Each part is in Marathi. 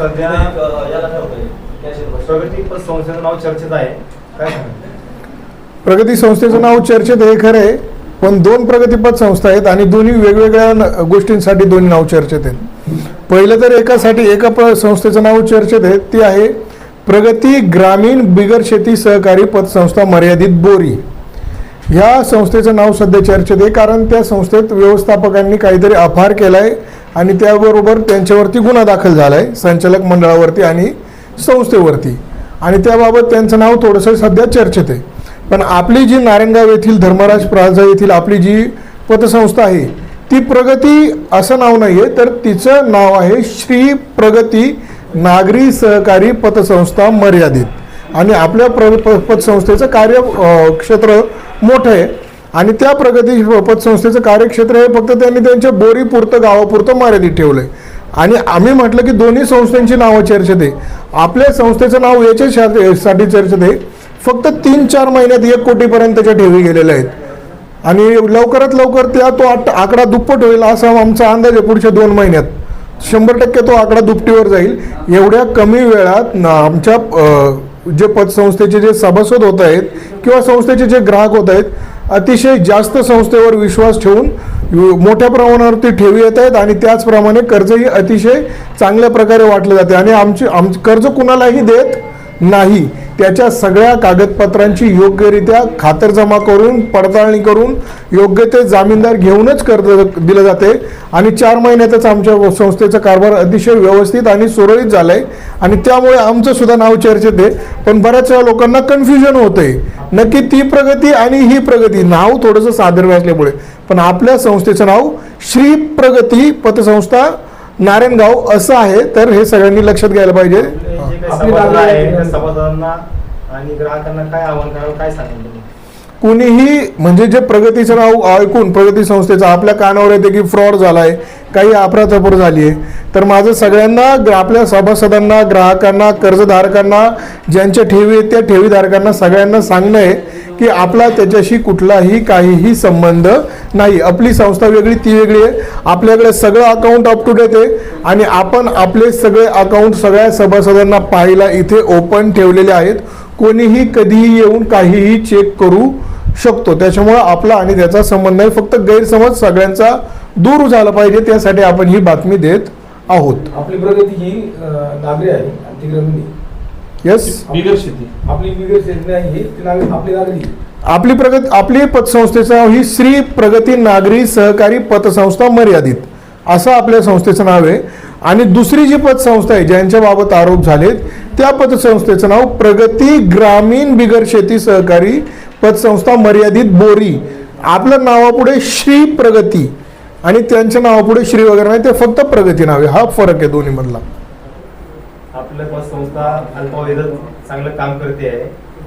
सध्या प्रगती संस्थेचं नाव चर्चेत आहे. काय प्रगती संस्थेचं नाव चर्चेत आहे खरं आहे पण दोन प्रगतीपथ संस्था आहेत आणि दोन्ही वेगवेगळ्या गोष्टींसाठी दोन्ही नाव चर्चेत आहेत. पहिलं तर एकासाठी एका प- संस्थेचं नाव चर्चेत आहे ती आहे प्रगती ग्रामीण बिगर शेती सहकारी पतसंस्था मर्यादित बोरी. ह्या संस्थेचं नाव सध्या चर्चेत आहे कारण त्या संस्थेत व्यवस्थापकांनी काहीतरी अपहार केला आहे आणि त्याबरोबर त्यांच्यावरती गुन्हा दाखल झाला आहे संचालक मंडळावरती आणि संस्थेवरती. आणि त्याबाबत त्यांचं नाव थोडंसं सध्या चर्चेत आहे. पण आपली जी नारायणगाव येथील धर्मराज प्लाझा येथील आपली जी पतसंस्था आहे ती प्रगती असं नाव नाही आहे तर तिचं नाव आहे श्री प्रगती नागरी सहकारी पतसंस्था मर्यादित. आणि आपल्या प्र प- पतसंस्थेचं कार्य क्षेत्र मोठं आहे. आणि त्या प्रगती पतसंस्थेचं कार्यक्षेत्र हे फक्त त्यांनी त्यांच्या बोरीपुरतं गावापुरतं मर्यादित ठेवलं आहे आणि आम्ही म्हटलं की दोन्ही संस्थांची नावं चर्चेत आहे. आपल्या संस्थेचं नाव याच्यासाठी चर्चेत आहे. फक्त तीन चार महिन्यात एक कोटीपर्यंतच्या ठेवी गेलेल्या आहेत. आणि लवकरात लवकर त्या तो आट- आकडा दुप्पट होईल असा आमचा अंदाज आहे पुढच्या दोन महिन्यात. शंभर टक्के तो आकडा दुपटीवर जाईल. एवढ्या कमी वेळात आमच्या जे पतसंस्थेचे जे सभासद होत आहेत किंवा संस्थेचे जे ग्राहक होत आहेत अतिशय जास्त संस्थेवर विश्वास ठेवून मोठ्या प्रमाणावरती ठेवी येत आहेत आणि त्याचप्रमाणे कर्जही अतिशय चांगल्या प्रकारे वाटले जाते. आणि आमची आम कर्ज कुणालाही देत नाही. त्याच्या सगळ्या कागदपत्रांची योग्यरित्या खातरजमा करून पडताळणी करून योग्य ते जामीनदार घेऊनच कर्ज दिलं जाते. आणि चार महिन्यातच आमच्या संस्थेचा कारभार अतिशय व्यवस्थित आणि सुरळीत झाला आहे आणि त्यामुळे आमचं सुद्धा नाव चर्चेत आहे. पण बऱ्याच वेळा लोकांना कन्फ्युजन होतंय. नक्की ती प्रगती आणि ही प्रगती नाव थोडंसं साधर्व असल्यामुळे. पण आपल्या संस्थेचं नाव श्री प्रगती पतसंस्था नारायणगाव असं आहे. तर हे सगळ्यांनी लक्षात घ्यायला पाहिजे. आणि ग्राहकांना काय आव्हान करावं काय सांगाल कुणीही म्हणजे जे प्रगतीचं नाव ऐकून प्रगती संस्थेचं आपल्या कानावर येते की फ्रॉड झालाय काही अफरातफर झाली आहे तर माझं सगळ्यांना आपल्या सभासदांना ग्राहकांना कर्जधारकांना ज्यांच्या ठेवी आहेत त्या ठेवीधारकांना सगळ्यांना सांगणं आहे. की आपला त्याच्याशी कुठलाही काहीही संबंध नाही. आपली संस्था वेगळी ती वेगळी आहे. आपल्याकडे सगळं अकाउंट अप टू डेट आहे. आणि आपण आपले सगळे अकाउंट सगळ्या सभासदांना पाहायला इथे ओपन ठेवलेले आहेत. कोणीही कधीही येऊन काहीही चेक करू शकतो. त्याच्यामुळं आपला आणि त्याचा संबंध नाही. फक्त गैरसमज सगळ्यांचा दूर झाला पाहिजे. त्यासाठी आपण ही बातमी देत आहोत. आपली प्रगती ही नागरी आहे आणि ती ग्रामीण आहे. येस बिगर शेती. आपली बिगर शेती आहे ही ती नागरी आपली नागरी. आपली प्रगत आपली पतसंस्थेचं नाव ही श्री प्रगती नागरी सहकारी पतसंस्था मर्यादित. असं आपल्या संस्थेचं नाव आहे. आणि दुसरी जी पतसंस्था आहे ज्यांच्या बाबत आरोप झालेत त्या पतसंस्थेचं नाव प्रगती ग्रामीण बिगर शेती सहकारी पतसंस्था मर्यादित बोरी. आपल्या नावापुढे श्री प्रगती आणि त्यांच्या नावापुढे श्री वगैरे नाही ते फक्त प्रगती नाव आहे. हा फरक आहे दोन्ही आपल्या संस्था अल्पावधीतच चांगलं काम करते आहे.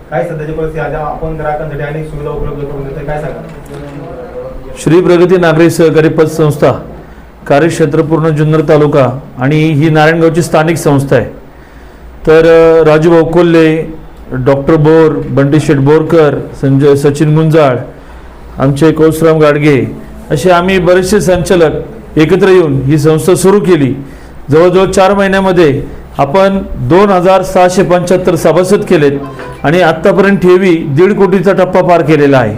काय सध्याची परिस्थिती आता आपण ग्राहकांसाठी अनेक सुविधा उपलब्ध करून देतोय. काय सांगा श्री प्रगती नागरी सहकारी पतसंस्था कार्यक्षेत्र पूर्ण जुन्नर तालुका आणि ही नारायणगावची स्थानिक संस्था आहे. तर अ, राजूभाऊ कोल्हे डॉक्टर बोर बंटी शेठ बोरकर संजय सचिन गुंजाळ आमचे कौसराम गाडगे असे आम्ही बरेचसे संचालक एकत्र येऊन ही संस्था सुरू केली. जवळजवळ चार महिन्यामध्ये आपण दोन हजार सहाशे पंच्याहत्तर सभासद केलेत आणि आत्तापर्यंत ठेवी दीड कोटीचा टप्पा पार केलेला आहे.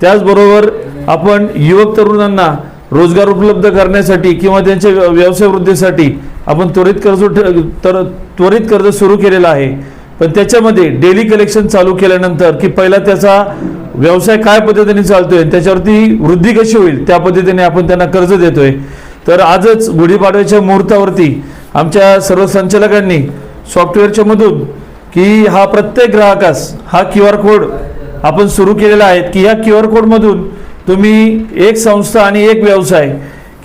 त्याचबरोबर आपण युवक तरुणांना रोजगार उपलब्ध करण्यासाठी किंवा त्यांच्या व्यवसाय वृद्धीसाठी आपण त्वरित कर्ज तर त्वरित कर्ज सुरू केलेलं आहे. पण त्याच्यामध्ये डेली कलेक्शन चालू केल्यानंतर की पहिला त्याचा व्यवसाय काय पद्धतीने चालतोय त्याच्यावरती वृद्धी कशी होईल त्या पद्धतीने आपण त्यांना कर्ज देतोय. तर आजच गुढीपाडव्याच्या मुहूर्तावरती आमच्या सर्व संचालकांनी सॉफ्टवेअरच्या मधून की हा प्रत्येक ग्राहकास हा क्यू आर कोड आपण सुरू केलेला आहे की या क्यू आर कोडमधून तुम्ही एक संस्था आणि एक व्यवसाय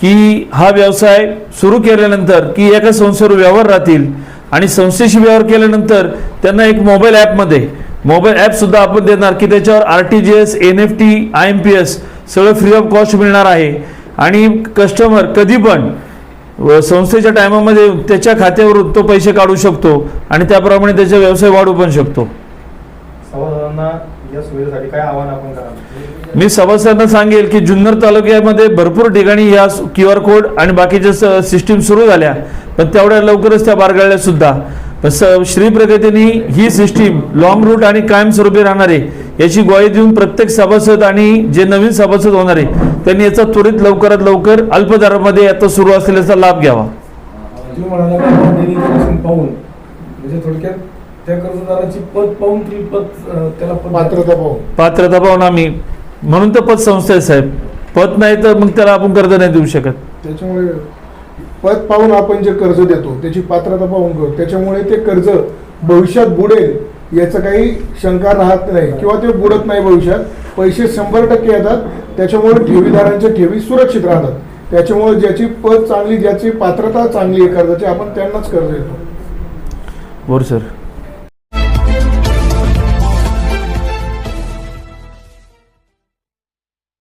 की हा व्यवसाय सुरू केल्यानंतर की एका संस्थेवर व्यवहार राहतील आणि संस्थेशी व्यवहार केल्यानंतर त्यांना एक मोबाईल ॲपमध्ये मोबाईल ॲपसुद्धा आपण देणार की त्याच्यावर R T G S N F T I M P S सगळं फ्री ऑफ कॉस्ट मिळणार आहे. आणि कस्टमर कधी पण व संस्थेच्या टायमामध्ये त्याच्या खात्यावरून तो पैसे काढू शकतो आणि त्याप्रमाणे त्याचा व्यवसाय वाढू पण शकतो. मी सभासदांना सांगेल की जुन्नर तालुक्यामध्ये भरपूर ठिकाणी या क्यू आर कोड आणि बाकीच्या सिस्टीम सुरू झाल्या पण तेवढ्या लवकरच त्या बारगळल्या सुद्धा. श्री प्रगतीने ही सिस्टीम लॉंग रूट आणि कायमस्वरूपी राहणार आहे याची ग्वाही देऊन प्रत्येक सभासद आणि जे नवीन सभासद होणार आहे त्यांनी याचा त्वरित लवकरात लवकर अल्प दरामध्ये आता सुरू असलेल्याचा लाभ घ्यावा. म्हणजे पद पद पद पात्रता पाहून. आम्ही. म्हणून तर पतसंस्था आहे साहेब. पद नाही तर मग त्याला आपण कर्ज नाही देऊ शकत. त्याच्यामुळे पद पाहून आपण जे कर्ज देतो त्याची पात्रता पाहून करतो त्याच्यामुळे ते कर्ज भविष्यात बुडेल याचं काही शंका राहत नाही. किंवा ते बुडत नाही भविष्यात. पैसे शंभर टक्के येतात. त्याच्यामुळे ठेवीदारांच्या ठेवी सुरक्षित राहतात. त्याच्यामुळे ज्याची पद चांगली ज्याची पात्रता चांगली आहे कर्जाची आपण त्यांनाच कर्ज देतो. बरं सर.